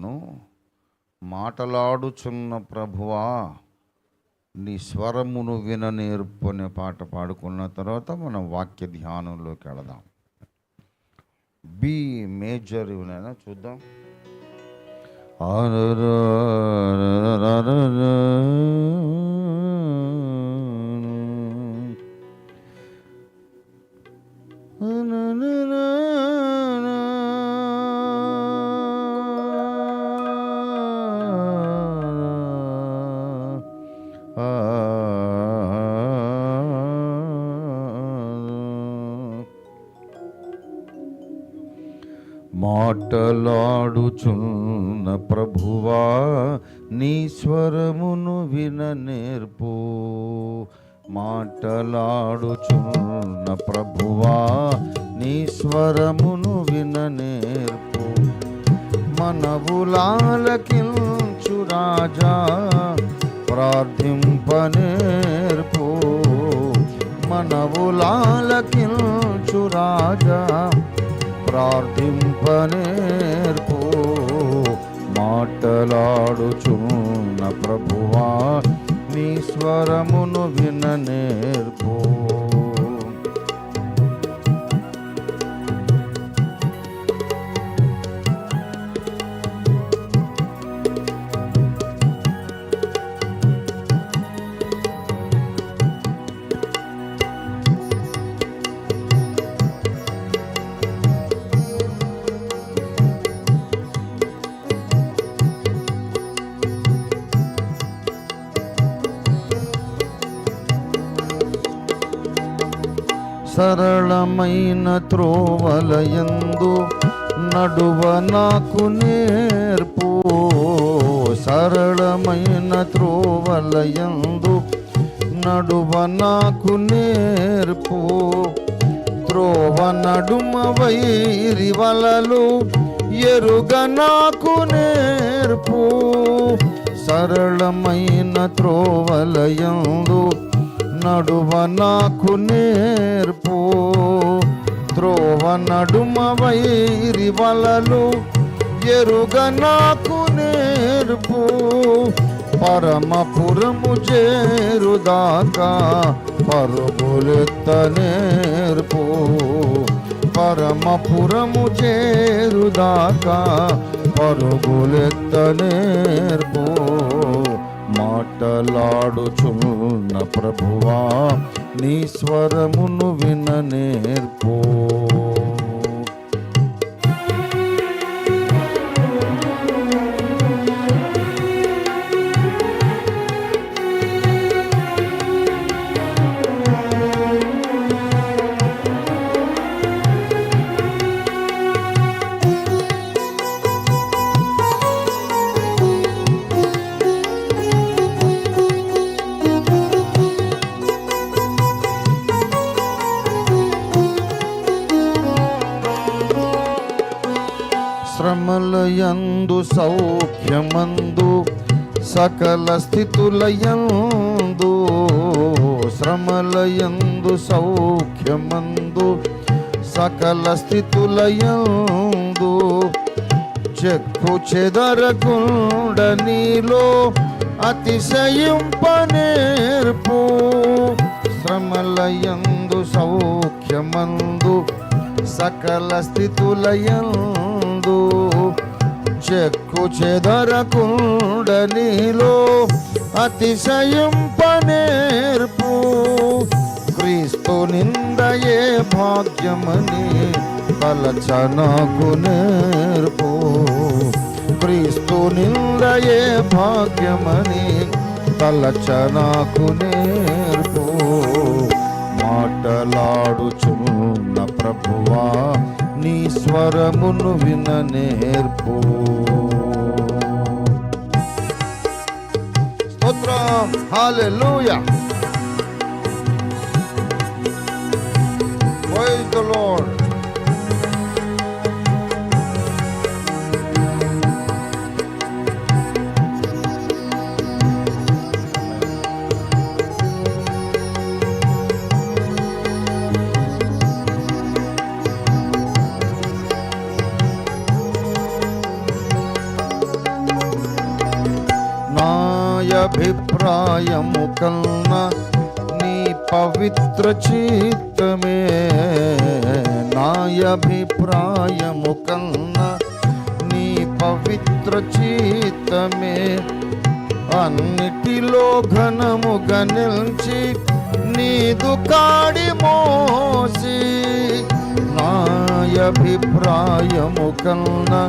ఉన్నాను మాటలాడుచున్న ప్రభువా నీ స్వరమును విన నేర్పు పాట పాడుకున్న తర్వాత మనం వాక్య ధ్యానంలోకి వెళదాం. బి మేజర్ ఇవనైనా చూద్దాం. మాటలాడుచున్న ప్రభువా నీ స్వరమును విన నేర్పు. మాటలాడుచున్న ప్రభువా నీ స్వరమును విన నేర్పు. మనవులాలకించు రాజా నేర్పో. మాటలాడుచున్న ప్రభువా నీ స్వరమును విన నేర్పు సరళమైన త్రోవలయందు నడువ నాకు నేర్పు. సరళమైన త్రోవలయందు నడువ నాకు నేర్పు. త్రోవ నడుమ వైరి వలలు ఎరుగ నాకు నేర్పు. సరళమైన త్రోవలయందు నడువ నాకు నేర్పు. త్రోవ నడుమ వైరి వలలు ఎరుగ నాకు నేర్పు. పరమపురము చేరుదాకా పరుగులెత్త నేర్పు. పరమపురము చేరుదాకా పరుగులెత్త నేర్పు. మాటలాడుచున్న ప్రభువా నీ స్వరమును విన నేర్పో నందు సౌఖ్యమందు సకల స్థితులయందు శ్రమలయందు సౌఖ్యమందు సకల స్థితులయందు. చెక్కు చెదరకుండ నీలో అతిశయింపనేర్పు శ్రమలయందు సౌఖ్యమందు సకల స్థితులయందు. చెక్కు చెదరకుండ నీలో అతిశయింపనేర్పు. క్రీస్తు నిందయే భాగ్యమని పలచనకు నేర్పు క్రీస్తు నిందయే భాగ్యమని తలచనకు నేర్పు మాటలాడుచున్న ప్రభువా నీ స్వరమును విన నేర్పు. స్తోత్రం. హల్లెలూయా. Praise the Lord. అభిప్రాయము కన్నా నీ పవిత్ర చిత్తమే. నా అభిప్రాయము కన్నా నీ పవిత్ర చిత్తమే. అన్నిటిలో ఘనముగా నిలిచి నీదు కాడి మోసి నా అభిప్రాయము కన్నా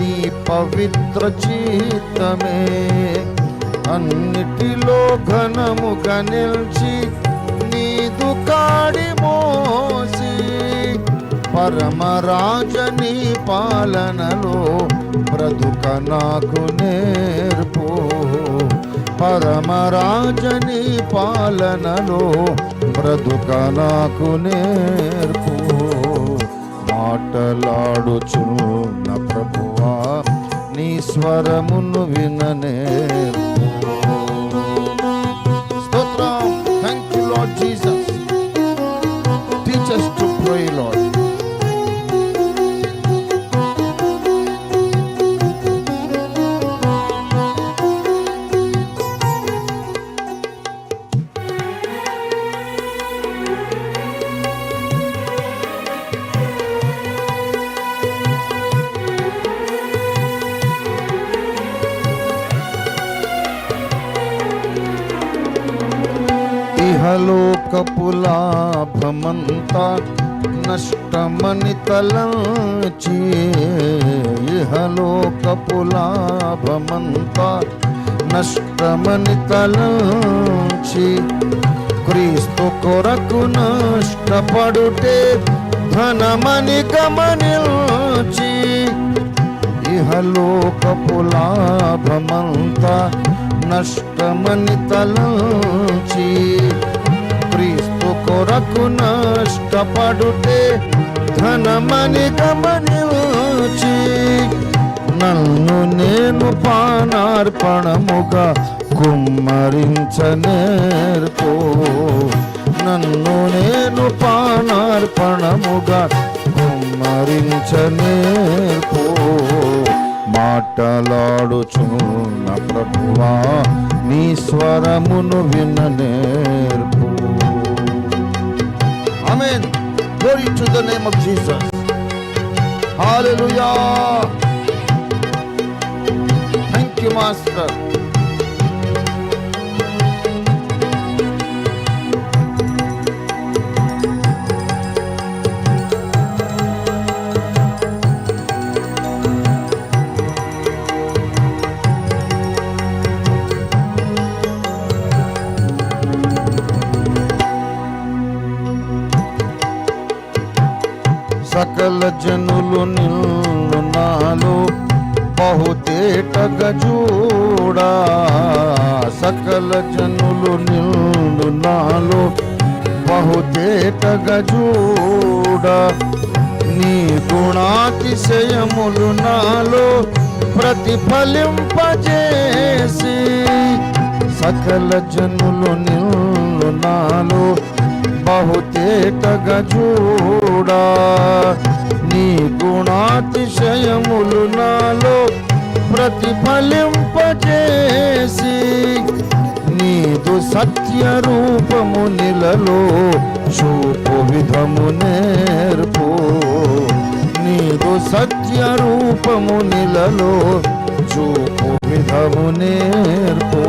నీ పవిత్ర చిత్తమే. అన్నిటిలో ఘనముగా నిలిచి నీదు కాడి మోసి పరమరాజని పాలనలో బ్రతుక నాకు నేర్పు. పరమరాజని పాలనలో బ్రతుక నాకు నేర్పు. మాటలాడుచున్న ప్రభువా నీ స్వరమును విననేర్పు ఇహలోకపు నష్టమని తలంచి ఇహలోకపు నష్టమని తలంచి. క్రీస్తు కొరకు నష్టపడుటే ధనమని గమనించి ఇహలోకపులాభమంతా నష్టమని తలంచి. కొరకు నష్టపడుటే ధనమని గమనించి నన్ను నేను పానార్పణముగా కుమ్మరించనేర్పు. నన్ను నేను పానార్పణముగా కుమ్మరించనేర్పు. మాటలాడుచున్న ప్రభువా నీ స్వరమును విననేర్పు. Amen glory to the name of Jesus hallelujah thank you master సకల జనులు నిల్లు నాలో బహుతేటగా చూడా సకల జనులు నిల్లు నాలో బహుతేటగా చూడా నీ గుణాతిశయములు నాలో ప్రతిఫలింపజేసి సకల జనులు నిల్లు నాలో బహుతేటగా చూడా నీ గుణాతిశయములు నాలో ప్రతిఫలింపచేసి నీదు సత్య రూపము నిలలో చూపు విధము నేర్పు. నీదు సత్య రూపము నిలలో చూపు విధము నేర్పు.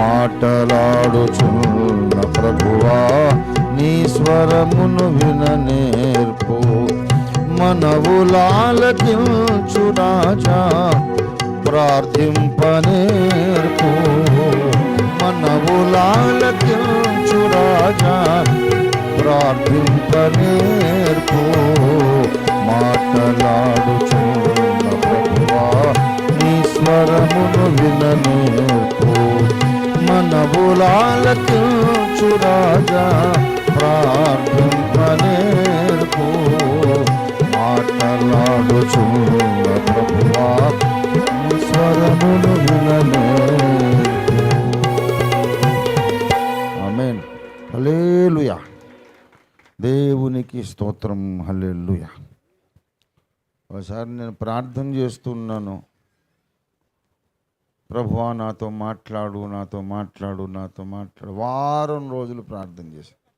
మాటలాడుచున్న ప్రభువా నీ స్వరమును విననేర్పు మనవులాలకించు రాజా ప్రార్థింపనేర్పు. మనవులాలకించు రాజా ప్రార్థింపనేర్పు. మాటలాడుచున్న ప్రభువా నీ స్వరమును విననేర్పు మనవులాలకించు రాజా ప్రార్థింపనేర్పు మాటలాడుచున్న ప్రభువా నీ స్వరమును విననేర్పు ఆమేన్. హల్లెలూయా. దేవునికి స్తోత్రం. హలేలుయా ఒకసారి నేను ప్రార్థన చేస్తున్నాను. ప్రభువా నాతో మాట్లాడు నాతో మాట్లాడు నాతో మాట్లాడు. వారం రోజులు ప్రార్థన చేశాను.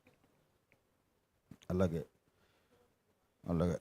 అలాగే అలాగే.